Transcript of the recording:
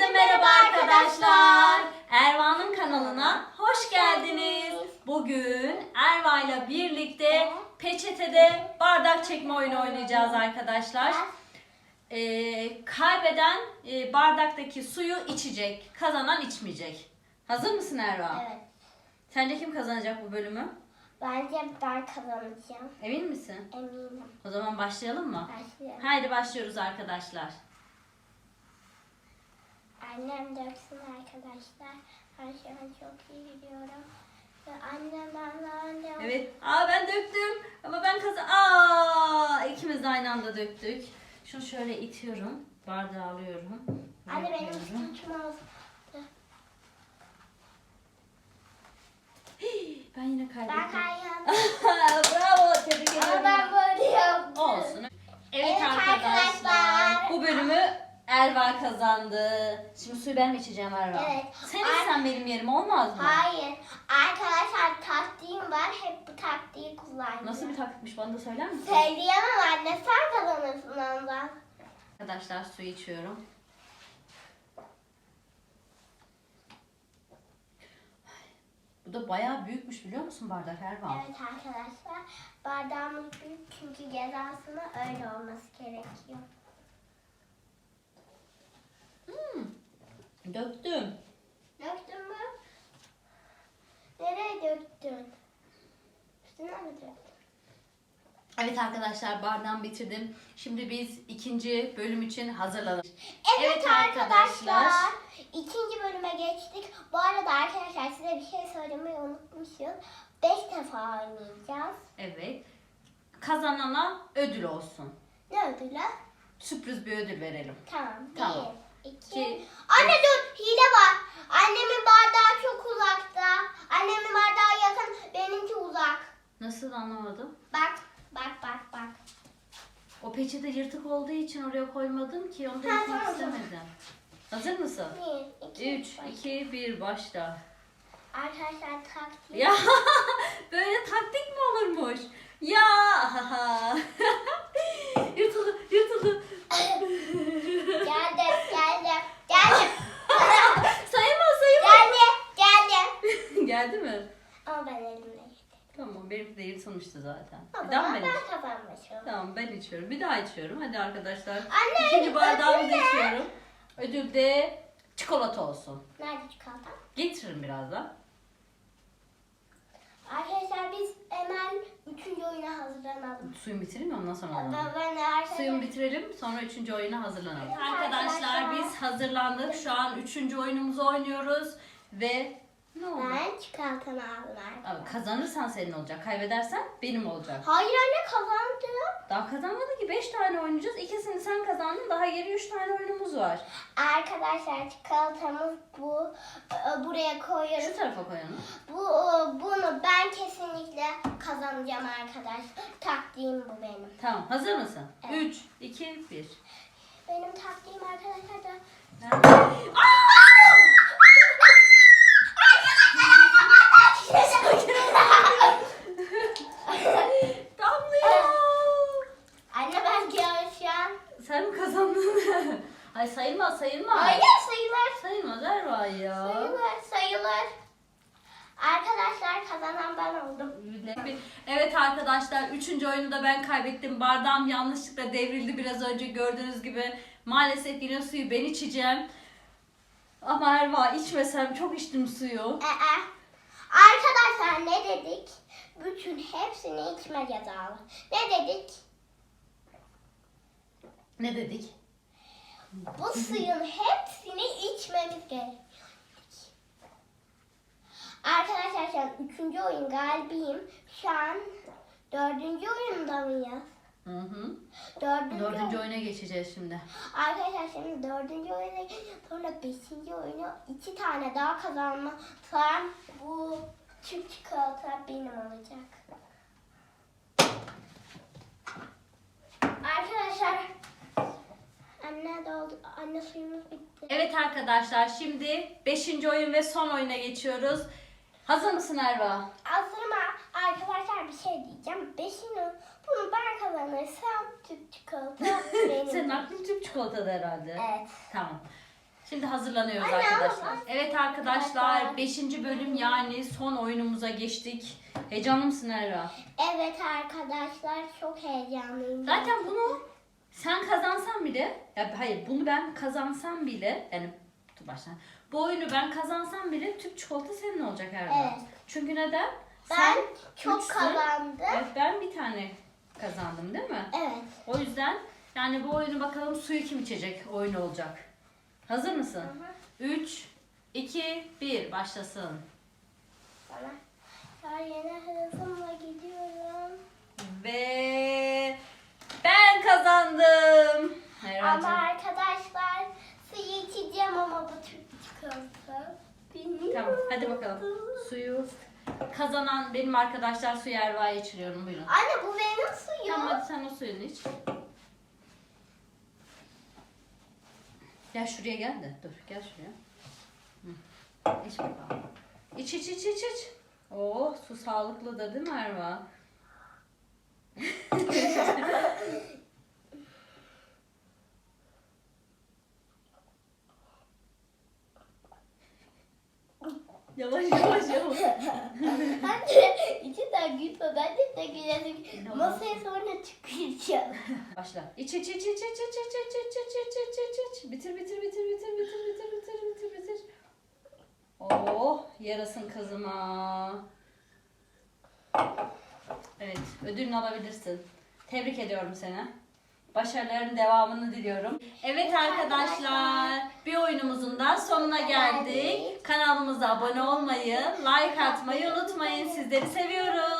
Herkese merhaba arkadaşlar. Erva'nın kanalına hoş geldiniz. Bugün Erva ile birlikte peçetede bardak çekme oyunu oynayacağız arkadaşlar. Ee, kaybeden e, bardaktaki suyu içecek. Kazanan içmeyecek. Hazır mısın Erva? Evet. Sence kim kazanacak bu bölümü? Bence ben kazanacağım. Emin misin? Eminim. O zaman başlayalım mı? Başlayalım. Haydi başlıyoruz arkadaşlar. Annem döksün arkadaşlar. Ben şu an çok iyi gidiyorum. Ve annem benden önce... Evet. Aa ben döktüm. Ama ben kazan... Aa ikimiz de aynı anda döktük. Şunu şöyle itiyorum. Bardağı alıyorum. Anne benim tutmaz. Hii, Ben yine Ben kaybettim. kaynadım. Bravo. Tebrik Ama ederim. ben böyle yaptım. Olsun. Evet, Evet arkadaşlar. arkadaşlar. Bu bölümü Erva kazandı. Şimdi suyu ben mi içeceğim Erva? Evet. Sen Ar- içsen benim yerime olmaz mı? Hayır. Arkadaşlar taktiğim var. Hep bu taktiği kullanacağım. Nasıl bir taktikmiş bana da söyler misin? Söyleyemem anne. Sen kazanırsın ondan. Arkadaşlar su içiyorum. Bu da bayağı büyükmüş biliyor musun bardak Erva? Evet arkadaşlar. Bardağımız büyük çünkü cezasına öyle olması gerekiyor. Döktüm. Döktün mü? Nereye döktün? Üstüne mi döktün? Evet arkadaşlar bardağımı bitirdim. Şimdi biz ikinci bölüm için hazırlanalım. Evet, Evet arkadaşlar. arkadaşlar. ikinci bölüme geçtik. Bu arada arkadaşlar size bir şey söylemeyi unutmuşum. Beş defa oynayacağız. Evet. Kazanana ödül olsun. Ne ödülü? Sürpriz bir ödül verelim. Tamam. Tamam. Bir, iki. Anne dur hile var. Annemin bardağı çok uzakta. Annemin bardağı yakın. Benimki uzak. Nasıl anlamadım? Bak bak bak bak. O peçete yırtık olduğu için oraya koymadım ki onu da Ha, yırtmak tamam, istemedim. Hazır mısın? Bir, iki, 3, bak. 2, 1 başla. Arkadaşlar taktik. Ya böyle taktik mi olurmuş? Ya Geldi mi? Ama ben elimle yedim. Tamam benimki de yırtılmıştı zaten. O Bir daha mı zaman ben ben içeyim? kazanmışım. Tamam ben içiyorum. Bir daha içiyorum. Hadi arkadaşlar. Anne, İkinci bardağımı ödül ne? içiyorum. Ödül de çikolata olsun. Nerede çikolata? Getiririm birazdan. Arkadaşlar biz hemen üçüncü oyuna hazırlanalım. Suyumu bitireyim mi ondan sonra alalım. Ben, ben arkadaşlar... Suyumu bitirelim sonra üçüncü oyuna hazırlanalım. Arkadaşlar. biz hazırlandık. Şu an üçüncü oyunumuzu oynuyoruz. Ve ne oldu? Ben çikolatamı aldım kazanırsan senin olacak. Kaybedersen benim olacak. Hayır anne kazandım. Daha kazanmadı ki 5 tane oynayacağız. İkisini sen kazandın. Daha geri 3 tane oyunumuz var. Arkadaşlar çikolatamız bu. Ee, Buraya koyuyoruz. Şu tarafa koyalım. Bu e, bunu ben kesinlikle kazanacağım arkadaşlar. Taktiğim bu benim. Tamam hazır mısın? Evet. 3, 2, 1. Benim taktiğim arkadaşlar da Damlıyor. Anne ben diyorum şu an. Sen mi kazandın? Ay sayılmaz sayılmaz. Hayır sayılır. Sayılmaz Erva ya. Sayılır sayılır. Arkadaşlar kazanan ben oldum. Evet arkadaşlar 3. oyunu da ben kaybettim. Bardağım yanlışlıkla devrildi biraz önce gördüğünüz gibi. Maalesef yine suyu ben içeceğim. Ama Erva içmesem çok içtim suyu. Ee, arkadaşlar ne dedik? Bütün hepsini içme cezalı. Ne dedik? Ne dedik? Bu suyun hepsini içmemiz gerek. Arkadaşlar şu an üçüncü oyun galibiyim. Şu an dördüncü oyunda mıyız? Hı hı. Dördüncü, Dördüncü oyuna geçeceğiz şimdi. Arkadaşlar şimdi dördüncü oyuna. Sonra beşinci oyunu iki tane daha kazanma. Sonra bu Türk çikolata benim olacak. Arkadaşlar anne doldu. Anne suyumuz bitti. Evet arkadaşlar şimdi 5. oyun ve son oyuna geçiyoruz. Hazır mısın Erva? Hazırım ha- arkadaşlar bir şey diyeceğim. Beşini bunu ben kazanırsam Türk çikolata benim. Senin aklın tüp çikolatadı herhalde. Evet. Tamam. Şimdi hazırlanıyoruz Anne, arkadaşlar. ama- Evet arkadaşlar Arkadaşlar. 5. bölüm yani son oyunumuza geçtik. Heyecanlı mısın Erva? Evet arkadaşlar çok heyecanlıyım. Zaten bunu sen kazansan bile, ya hayır bunu ben kazansam bile, yani dur baştan. Bu oyunu ben kazansam bile tüp çikolata senin olacak Erva. Evet. Çünkü neden? ben Sen çok üçsün. kazandım. Evet ben bir tane kazandım değil mi? Evet. O yüzden yani bu oyunu bakalım suyu kim içecek oyun olacak. Hazır mısın? 3, 2, 1 başlasın. Bana. Ya yine hızımla gidiyorum. Ve ben kazandım. Erva'cığım. Ama arkadaşlar suyu içeceğim ama bu Türk çikolata. Bilmiyorum. Tamam hadi bakalım. Suyu kazanan benim arkadaşlar suyu Erva'ya içiriyorum buyurun. Anne bu benim suyum. Tamam hadi sen o suyunu iç. Gel şuraya gel de. Dur gel şuraya. Hı. İç bakalım. İç iç iç iç iç. Oh su sağlıklı da değil mi Erva? yavaş yavaş yavaş. Anne iki tane gülme ben de de gülerim. Masaya sonra çıkacağım. Başla. İç iç iç iç iç iç iç iç iç iç iç iç iç iç. Bitir bitir bitir bitir bitir bitir bitir bitir bitir. Oh yarasın kızıma. Evet ödülünü alabilirsin. Tebrik ediyorum seni. Başarıların devamını diliyorum. Evet arkadaşlar bir oyunumuzun da sonuna geldik. Kanalımıza abone olmayı, like atmayı unutmayın. Sizleri seviyoruz.